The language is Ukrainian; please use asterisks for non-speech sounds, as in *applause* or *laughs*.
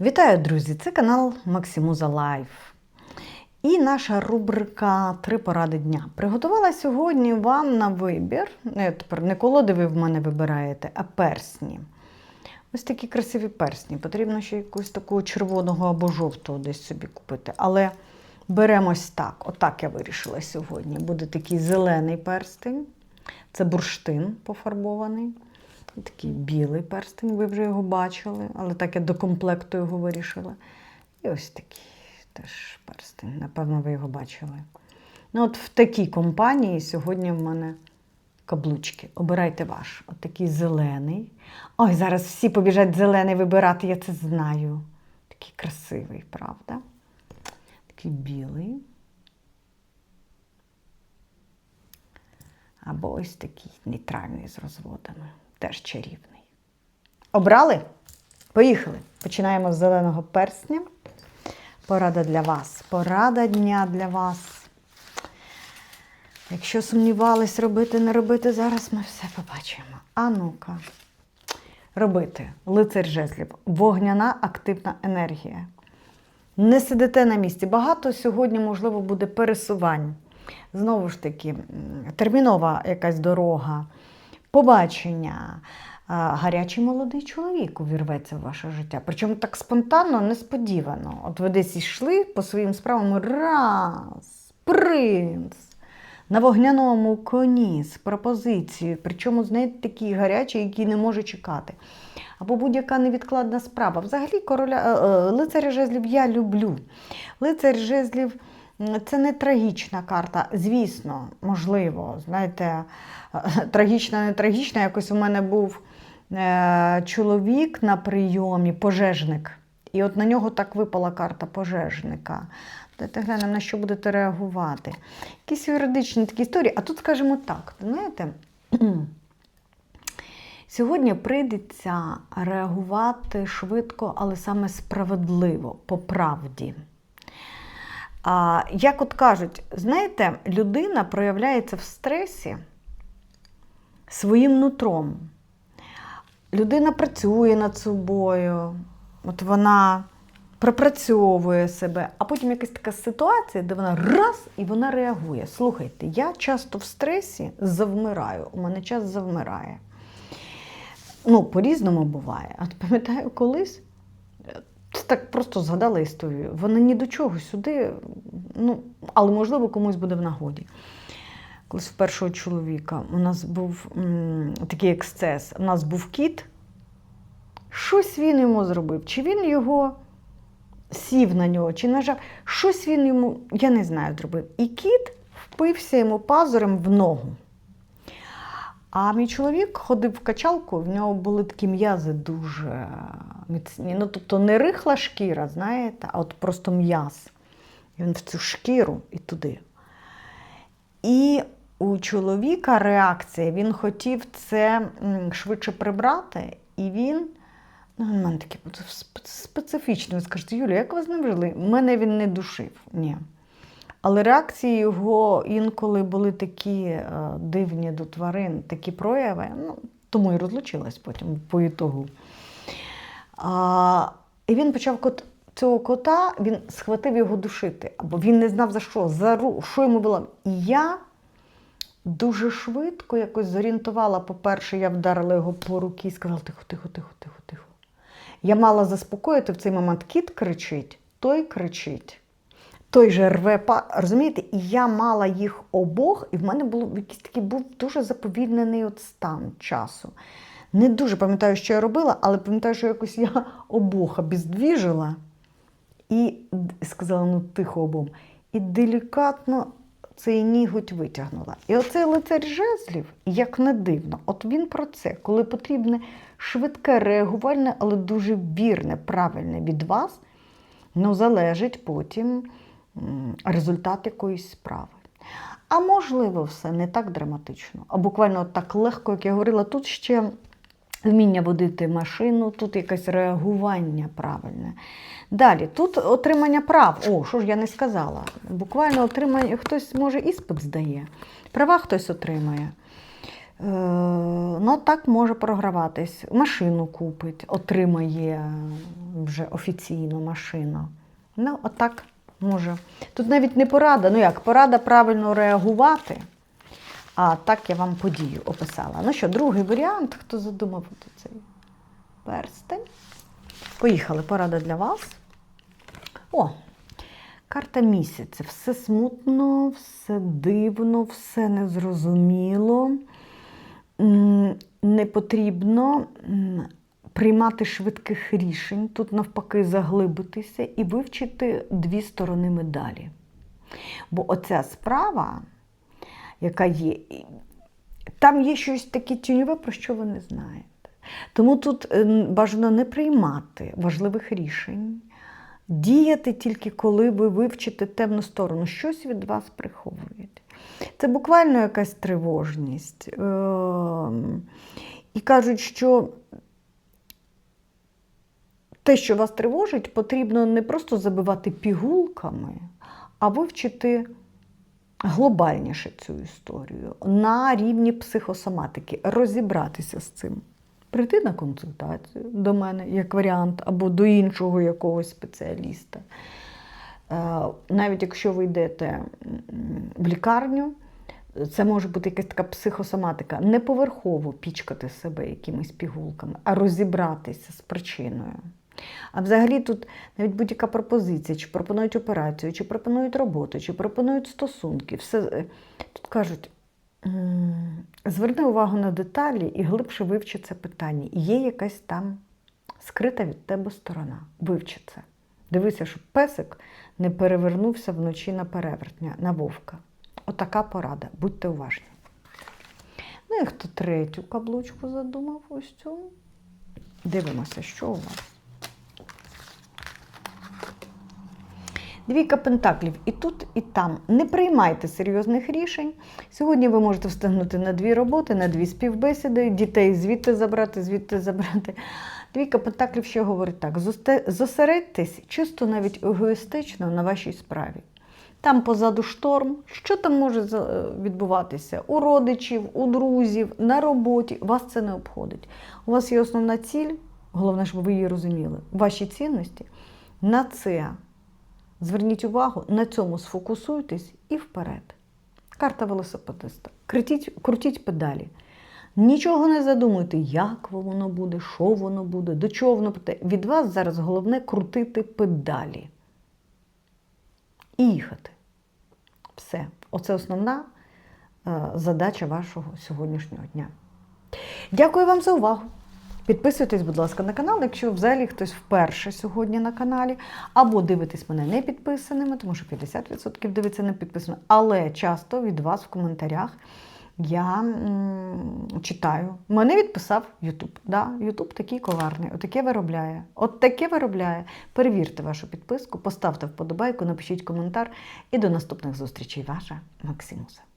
Вітаю, друзі! Це канал Максимуза Лайф. І наша рубрика Три поради дня. Приготувала сьогодні вам на вибір. Ну, тепер не колоди ви в мене вибираєте, а персні. Ось такі красиві персні. Потрібно ще якусь такого червоного або жовтого десь собі купити. Але беремо ось так. Отак я вирішила сьогодні. Буде такий зелений перстень. Це бурштин пофарбований. Такий білий перстень, ви вже його бачили, але так я до комплекту його вирішила. І ось такий теж перстень. Напевно, ви його бачили. Ну, от в такій компанії сьогодні в мене каблучки. Обирайте ваш. От такий зелений. Ой, зараз всі побіжать зелений вибирати, я це знаю. Такий красивий, правда? Такий білий. Або ось такий нейтральний з розводами. Теж чарівний. Обрали? Поїхали. Починаємо з зеленого персня. Порада для вас. Порада дня для вас. Якщо сумнівались, робити, не робити, зараз ми все побачимо. А ну-ка. Робити. Лицар жезлів. Вогняна активна енергія. Не сидите на місці. Багато сьогодні, можливо, буде пересувань. Знову ж таки, термінова якась дорога, побачення. Гарячий молодий чоловік увірветься в ваше життя. Причому так спонтанно, несподівано. От ви десь йшли по своїм справам, раз, принц. На вогняному коні з пропозицією, причому, знаєте, такий гарячий, який не може чекати. Або будь-яка невідкладна справа. Взагалі, короля, е, е, лицаря жезлів я люблю. Лицар жезлів це не трагічна карта. Звісно, можливо, знаєте, *laughs* трагічна, не трагічна. Якось у мене був е, чоловік на прийомі, пожежник. І от на нього так випала карта пожежника. Давайте глянемо, на що будете реагувати. Якісь юридичні такі історії. А тут скажемо так, знаєте, *clears throat* сьогодні прийдеться реагувати швидко, але саме справедливо, по правді. А, як от кажуть, знаєте, людина проявляється в стресі своїм нутром. Людина працює над собою, от вона пропрацьовує себе, а потім якась така ситуація, де вона раз і вона реагує. Слухайте, я часто в стресі завмираю, у мене час завмирає. Ну, по-різному буває. А пам'ятаю, колись так просто згадала історію. Вона ні до чого сюди, ну, але можливо комусь буде в нагоді. Колись в першого чоловіка у нас був м, такий ексцес. У нас був кіт. Щось він йому зробив. Чи він його сів на нього, чи нажав. Щось він йому, я не знаю, зробив. І кіт впився йому пазурем в ногу. А мій чоловік ходив в качалку, в нього були такі м'язи дуже міцні. Ну, тобто не рихла шкіра, знаєте, а от просто м'яз. Він в цю шкіру і туди. І у чоловіка реакція, він хотів це швидше прибрати, і він. Ну, він мене такий спе- специфічний. Ви скажете, Юля, як ви з ним жили? Мене він не душив. Ні. Але реакції його інколи були такі е, дивні до тварин, такі прояви. Ну, тому і розлучилась потім по ітогу. А, і він почав кот, цього кота, він схватив його душити, або він не знав за що, за ру, що йому було. І я дуже швидко якось зорієнтувала. По-перше, я вдарила його по руці і сказала: тихо, тихо, тихо, тихо, тихо. Я мала заспокоїти в цей момент. Кіт кричить, той кричить. Той же рве па, розумієте, і я мала їх обох, і в мене було якийсь такий був дуже заповільнений от стан часу. Не дуже пам'ятаю, що я робила, але пам'ятаю, що якось я *laughs* обох обіздвіжила і сказала, ну тихо обом. І делікатно цей ніготь витягнула. І оцей лицар жезлів, як не дивно, от він про це, коли потрібне швидке реагувальне, але дуже вірне, правильне від вас, ну, залежить потім результат якоїсь справи. А можливо, все не так драматично, а буквально так легко, як я говорила, тут ще вміння водити машину, тут якесь реагування правильне. Далі, тут отримання прав. О, що ж я не сказала. Буквально отримання, хтось може іспит здає, права хтось отримає. Е, ну, так може програватись. Машину купить, отримає вже офіційно машину. Ну, отак може. Тут навіть не порада, ну як, порада правильно реагувати. А так я вам подію описала. Ну що, другий варіант, хто задумав цей перстень. Поїхали, порада для вас. О, карта місяця. Все смутно, все дивно, все незрозуміло. Не потрібно приймати швидких рішень, тут навпаки заглибитися і вивчити дві сторони медалі. Бо оця справа, яка є, там є щось таке тіньове, про що ви не знаєте. Тому тут е, бажано не приймати важливих рішень, діяти тільки коли ви вивчите темну сторону, щось від вас приховують. Це буквально якась тривожність. Ем, І кажуть, що те, що вас тривожить, потрібно не просто забивати пігулками, а вивчити глобальніше цю історію на рівні психосоматики, розібратися з цим. Прийти на консультацію до мене як варіант, або до іншого якогось спеціаліста. Е, Навіть якщо ви йдете в лікарню, це може бути якась така психосоматика. Не поверхово пічкати себе якимись пігулками, а розібратися з причиною. А взагалі тут навіть будь-яка пропозиція, чи пропонують операцію, чи пропонують роботу, чи пропонують стосунки. Все е, тут кажуть, зверни увагу на деталі і глибше вивчи це питання. Є якась там скрита від тебе сторона. Вивчи це. Дивися, щоб песик не перевернувся вночі на перевертня, на вовка. Отака порада. Будьте уважні. Ну і хто третю каблучку задумав ось цю? Дивимося, що у вас. Двійка пентаклів і тут, і там. Не приймайте серйозних рішень. Сьогодні ви можете встигнути на дві роботи, на дві співбесіди, дітей звідти забрати, звідти забрати. Двійка пентаклів ще говорить так: «Зосте- зосередьтесь чисто навіть егоїстично на вашій справі. Там позаду шторм. Що там може е, відбуватися? У родичів, у друзів, на роботі. Вас це не обходить. У вас є основна ціль, головне, щоб ви її розуміли. Ваші цінності на це. Зверніть увагу, на цьому сфокусуйтесь і вперед. Карта велосипедиста. Крутіть, крутіть педалі. Нічого не задумуйте, як воно буде, що воно буде, до чого воно буде. Від вас зараз головне крутити педалі. І їхати. Все. Оце основна е, задача вашого сьогоднішнього дня. Дякую вам за увагу. Підписуйтесь, будь ласка, на канал, якщо взагалі хтось вперше сьогодні на каналі, або дивитесь мене не підписаними, тому що 50% дивиться не підписано. Але часто від вас в коментарях я м, читаю. Мене відписав Ютуб. Да, Ютуб такий коварний, отаке виробляє. От таке виробляє. Перевірте вашу підписку, поставте вподобайку, напишіть коментар і до наступних зустрічей. Ваша Максимуса.